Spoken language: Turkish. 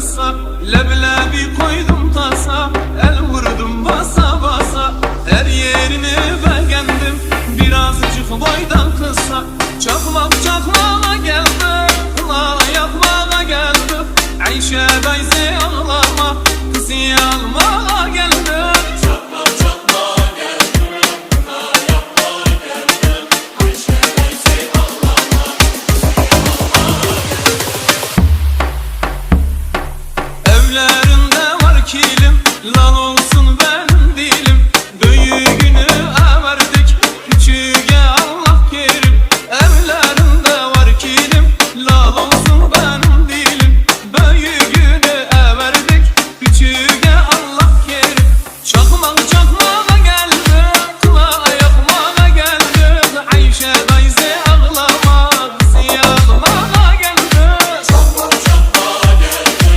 kısa Leblebi koydum tasa El vurdum basa basa. Her yerini beğendim Birazcık boydan kısa. Çakmak çakmağa geldi La yakmağa geldi Ayşe dayısı ağlama Evlerinde var kilim Lan olsun benim dilim. Büyüğünü everdik Küçüğe Allah kerim. Evlerinde var kilim Lan olsun benim dilim. Büyüğünü everdik Küçüğe Allah